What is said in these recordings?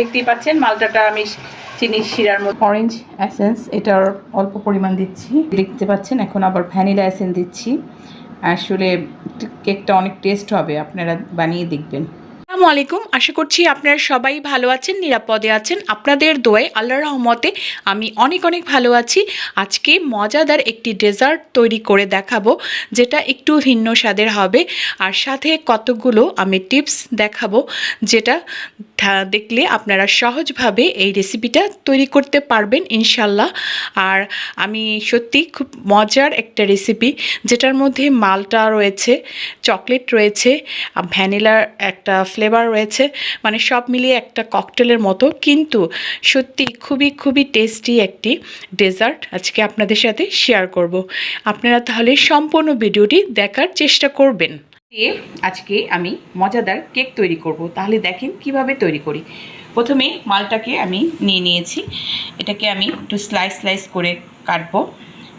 দেখতেই পাচ্ছেন মালটাটা আমি চিনি শিরার মধ্যে। অরেঞ্জ অ্যাসেন্স এটার অল্প পরিমাণ দিচ্ছি। দেখতে পাচ্ছেন এখন আবার ভ্যানিলা অ্যাসেন্স দিচ্ছি। আসলে কেকটা অনেক টেস্ট হবে আপনারা বানিয়ে দেখবেন। আসসালামু আলাইকুম আশা করছি আপনারা সবাই ভালো আছেন নিরাপদে আছেন। আপনাদের দোয়ায় আল্লাহর রহমতে আমি অনেক অনেক ভালো আছি। আজকে মজাদার একটি ডেজার্ট তৈরি করে দেখাবো যেটা একটু ভিন্ন স্বাদের হবে। আর সাথে কতগুলো আমি টিপস দেখাবো যেটা দেখলে আপনারা সহজভাবে এই রেসিপিটা তৈরি করতে পারবেন ইনশাল্লাহ আর আমি সত্যি খুব মজার একটা রেসিপি যেটার মধ্যে মালটা রয়েছে চকলেট রয়েছে ভ্যানিলার একটা ফ্লেভার রয়েছে মানে সব মিলিয়ে একটা ককটেলের মতো। কিন্তু সত্যি খুবই খুবই টেস্টি একটি ডেজার্ট আজকে আপনাদের সাথে শেয়ার করব। আপনারা তাহলে সম্পূর্ণ ভিডিওটি দেখার চেষ্টা করবেন। দিয়ে আজকে আমি মজাদার কেক তৈরি করব। তাহলে দেখেন কীভাবে তৈরি করি। প্রথমে মালটাকে আমি নিয়ে নিয়েছি। এটাকে আমি একটু স্লাইস স্লাইস করে কাটবো।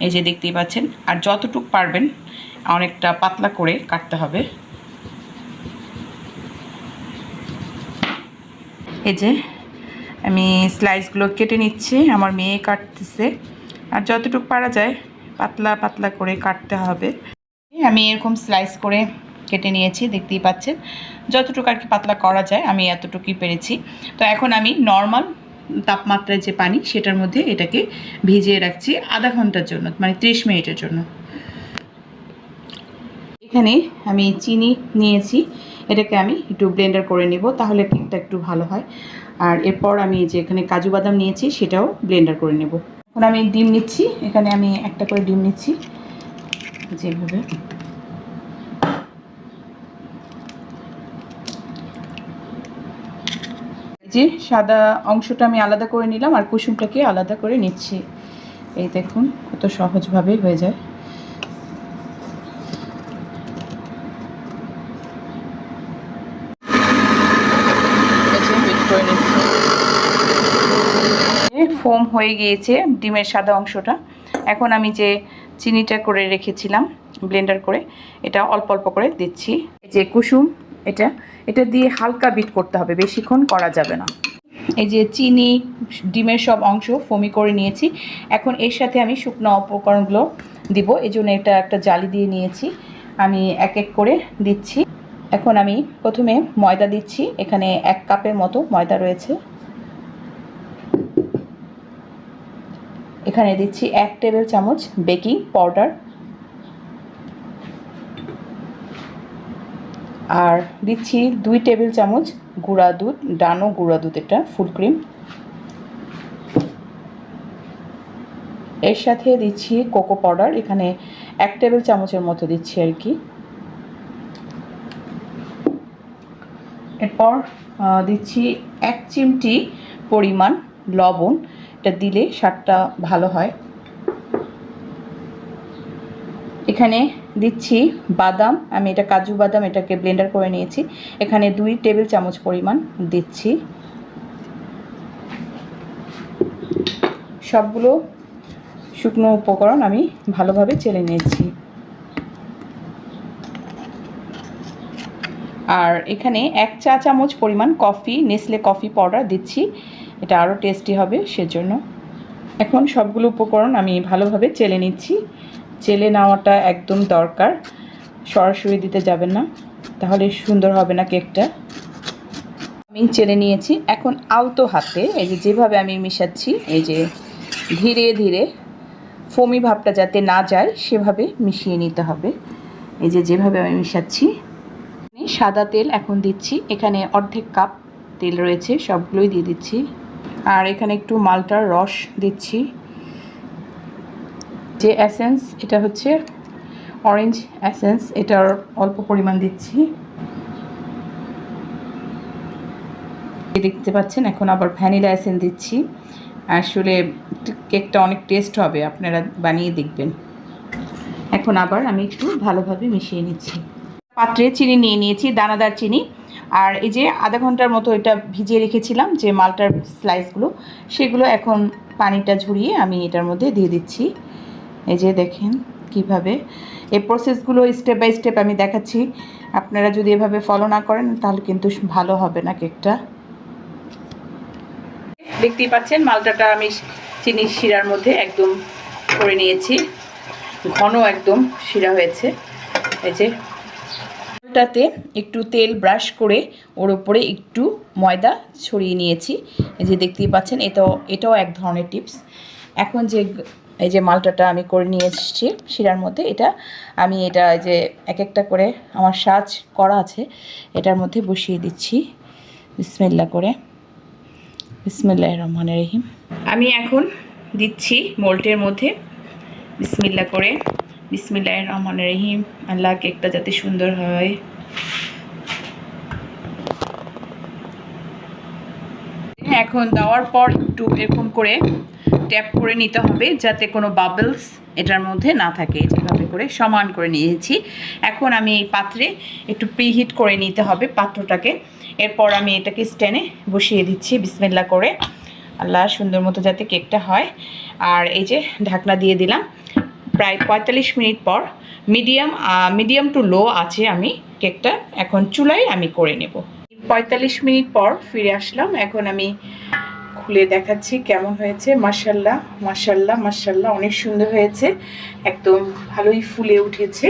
এই যে দেখতেই পাচ্ছেন। আর যতটুক পারবেন অনেকটা পাতলা করে কাটতে হবে। এই যে আমি স্লাইসগুলো কেটে নিচ্ছি। আমার মেয়ে কাটতেছে। আর যতটুকু পারা যায় পাতলা পাতলা করে কাটতে হবে। আমি এরকম স্লাইস করে কেটে নিয়েছি, দেখতেই পাচ্ছেন। যতটুকু আর কি পাতলা করা যায়, আমি এতটুকুই পেরেছি। তো এখন আমি নর্মাল তাপমাত্রায় যে পানি, সেটার মধ্যে এটাকে ভিজিয়ে রাখছি আধা ঘণ্টার জন্য মানে ত্রিশ মিনিটের জন্য। এখানে আমি চিনি নিয়েছি, এটাকে আমি একটু ব্লেন্ডার করে নেব, তাহলে কেকটা একটু ভালো হয়। আর এরপর আমি যে এখানে কাজু বাদাম নিয়েছি, সেটাও ব্লেন্ডার করে নেব। এখন আমি ডিম নিচ্ছি, এখানে আমি একটা করে ডিম নিচ্ছি, যেভাবে যে সাদা অংশটা আমি আলাদা করে নিলাম আর কুসুমটাকে আলাদা করে নিচ্ছি। এই দেখুন, কত সহজভাবে হয়ে যায়। ফোম হয়ে গিয়েছে ডিমের সাদা অংশটা। এখন আমি যে চিনিটা করে রেখেছিলাম, ব্লেন্ডার করে, এটা অল্প অল্প করে দিচ্ছি। যে কুসুম এটা এটা দিয়ে হালকা বিট করতে হবে, বেশিক্ষণ করা যাবে না। এই যে চিনি, ডিমের সব অংশ ফমি করে নিয়েছি। এখন এর সাথে আমি শুকনো উপকরণগুলো দিব এই জন্য এটা একটা জালি দিয়ে নিয়েছি। আমি এক এক করে দিচ্ছি। এখন আমি প্রথমে ময়দা দিচ্ছি, এখানে এক কাপের মতো ময়দা রয়েছে। এখানে দিচ্ছি এক টেবিল চামচ বেকিং পাউডার। আর দিচ্ছি দুই টেবিল চামচ গুঁড়া দুধ, ডানো গুঁড়া দুধ এটা ফুল ক্রিম। এর সাথে দিচ্ছি কোকো পাউডার, এখানে এক টেবিল চামচের মতো দিচ্ছি আর কি। এরপর দিচ্ছি এক চিমটি পরিমাণ লবণ, এটা দিলে স্বাদটা ভালো হয়। এখানে দিচ্ছি বাদাম, আমি এটা কাজু বাদাম, এটাকে ব্লেন্ডার করে নিয়েছি। এখানে দুই টেবিল চামচ পরিমাণ দিচ্ছি। সবগুলো শুকনো উপকরণ আমি ভালোভাবে চেলে নিয়েছি। আর এখানে এক চা চামচ পরিমাণ কফি, নেসলে কফি পাউডার দিচ্ছি। এটা আরও টেস্টি হবে, সেজন্য। এখন সবগুলো উপকরণ আমি ভালোভাবে চেলে নিচ্ছি। চেলে নেওয়াটা একদম দরকার। সরাসরি দিতে যাবেন না, তাহলে সুন্দর হবে না কেকটা। আমি চেলে নিয়েছি, এখন আলতো হাতে, এই যে যেভাবে আমি মিশাচ্ছি, এই যে ধীরে ধীরে ফমি ভাবটা যাতে না যায়, সেভাবে মিশিয়ে নিতে হবে। এই যে যেভাবে আমি মিশাচ্ছি সাদা তেল এখন দিচ্ছি, এখানে অর্ধেক কাপ তেল রয়েছে, সবগুলোই দিয়ে দিচ্ছি। আর এখানে একটু মালটার রস দিচ্ছি। যে অ্যাসেন্স এটা হচ্ছে অরেঞ্জ অ্যাসেন্স এটার অল্প পরিমাণ দিচ্ছি। দেখতে পাচ্ছেন, এখন আবার ভ্যানিলা অ্যাসেন্স দিচ্ছি। আসলে কেকটা অনেক টেস্ট হবে, আপনারা বানিয়ে দেখবেন। এখন আবার আমি একটু ভালোভাবে মিশিয়ে নিচ্ছি। পাত্রে চিনি নিয়ে নিয়েছি, দানাদার চিনি। আর এই যে আধা ঘণ্টার মতো এটা ভিজিয়ে রেখেছিলাম, যে মালটার স্লাইসগুলো সেগুলো এখন পানিটা ঝরিয়ে আমি এটার মধ্যে দিয়ে দিচ্ছি। এই যে দেখেন কীভাবে। এই প্রসেসগুলো স্টেপ বাই স্টেপ আমি দেখাচ্ছি। আপনারা যদি এভাবে ফলো না করেন, তাহলে কিন্তু ভালো হবে না কেকটা। দেখতেই পাচ্ছেন, মালটাটা আমি চিনি শিরার মধ্যে একদম করে নিয়েছি। ঘন একদম শিরা হয়েছে। এই যে মালটাতে একটু তেল ব্রাশ করে ওর উপরে একটু ময়দা ছড়িয়ে নিয়েছি। এই যে দেখতেই পাচ্ছেন, এটাও এটাও এক ধরনের টিপস এখন যে এই যে মালটাটা আমি করে নিয়ে এসেছি শিরার মধ্যে, এটা আমি এটা যে এক একটা করে আমার সাজ করা আছে, এটার মধ্যে বসিয়ে দিচ্ছি। বিসমিল্লা করে। বিসমিল্লাহ রহমান রহিম। আমি এখন দিচ্ছি মোল্টের মধ্যে। বিসমিল্লা করে। বিসমিল্লাহ রহমান রহিম। আল্লাহ কেকটা যাতে সুন্দর হয়। এখন দেওয়ার পর একটু এরকম করে ট্যাপ করে নিতে হবে যাতে কোনো বাবলস এটার মধ্যে না থাকে। যেভাবে করে সমান করে নিয়েছি। এখন আমি এই পাত্রে একটু প্রিহিট করে নিতে হবে পাত্রটাকে। এরপর আমি এটাকে স্ট্যান্ডে বসিয়ে দিচ্ছি বিসমিল্লা করে। আল্লাহ সুন্দর মতো যাতে কেকটা হয়। আর এই যে ঢাকনা দিয়ে দিলাম। প্রায় পঁয়তাল্লিশ মিনিট পর মিডিয়াম মিডিয়াম টু লো আছে আমি কেকটা এখন চুলায় আমি করে নেব। পঁয়তাল্লিশ মিনিট পর ফিরে আসলাম। এখন আমি খুলে দেখাচ্ছি কেমন হয়েছে। মাসাল্লাহ মাসাল্লাহ মাসাল্লাহ অনেক সুন্দর হয়েছে। একদম ভালোই ফুলে উঠেছে।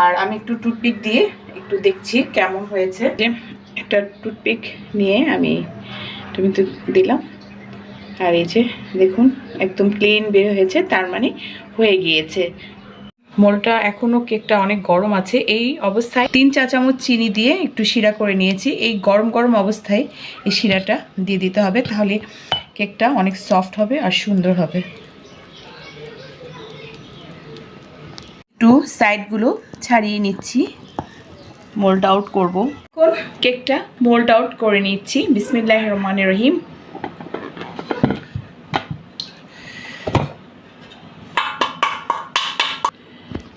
আর আমি একটু টুথপিক দিয়ে একটু দেখছি কেমন হয়েছে। যে একটা টুথপিক নিয়ে আমি তুমি তো দিলাম। আর এই যে দেখুন, একদম ক্লিন বের হয়েছে, তার মানে হয়ে গিয়েছে। মোলটা এখনও কেকটা অনেক গরম আছে। এই অবস্থায় তিন চা চামচ চিনি দিয়ে একটু শিরা করে নিয়েছি। এই গরম গরম অবস্থায় এই শিরাটা দিয়ে দিতে হবে, তাহলে কেকটা অনেক সফট হবে আর সুন্দর হবে। একটু সাইডগুলো ছাড়িয়ে নিচ্ছি। মোল্ড আউট করব। কেকটা মোল্ড আউট করে নিচ্ছি। বিসমিল্লাহ রহমান রহিম।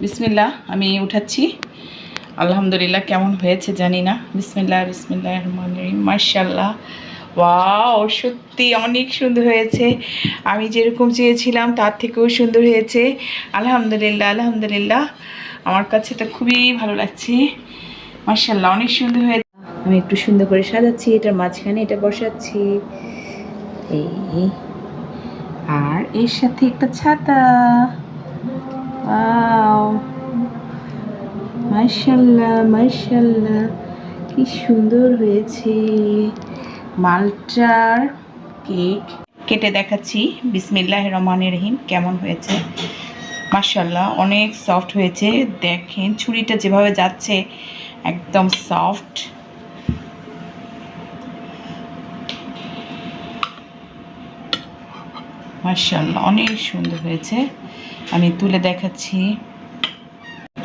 বিসমিল্লাহ, আমি উঠাচ্ছি। আলহামদুলিল্লাহ, কেমন হয়েছে জানি না। বিসমিল্লাহ বিসমিল্লাহ রহমান রহিম মার্শাল্লাহ ওয়াও, সত্যি অনেক সুন্দর হয়েছে। আমি যেরকম চেয়েছিলাম, তার থেকেও সুন্দর হয়েছে। আলহামদুলিল্লাহ আলহামদুলিল্লাহ। আমার কাছে তো খুবই ভালো লাগছে। মার্শাল্লাহ অনেক সুন্দর হয়েছে আমি একটু সুন্দর করে সাজাচ্ছি, এটার মাঝখানে এটা বসাচ্ছি। এই, আর এর সাথে একটা ছাতা। ওয়াও মাশাল্লাহ মাশাল্লাহ কি সুন্দর হয়েছে। মালটার কেক কেটে দেখাচ্ছি। বিসমিল্লাহ রহমান রহিম। কেমন হয়েছে? মাশাল্লাহ অনেক সফট হয়েছে। দেখেন, ছুরিটা যেভাবে যাচ্ছে, একদম সফট। মাশাল্লাহ অনেক সুন্দর হয়েছে। আমি তুলে দেখাচ্ছি।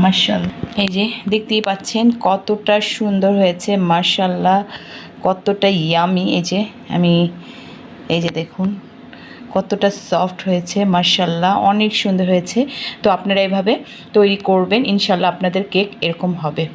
মার্শাল। এই যে, দেখতেই পাচ্ছেন কতটা সুন্দর হয়েছে, মার্শাল্লাহ, কতটা ইয়ামি এই যে, আমি, এই যে দেখুন, কতটা সফট হয়েছে, মার্শাল্লাহ, অনেক সুন্দর হয়েছে। তো আপনারা এভাবে তৈরি করবেন, ইনশাল্লাহ আপনাদের কেক এরকম হবে।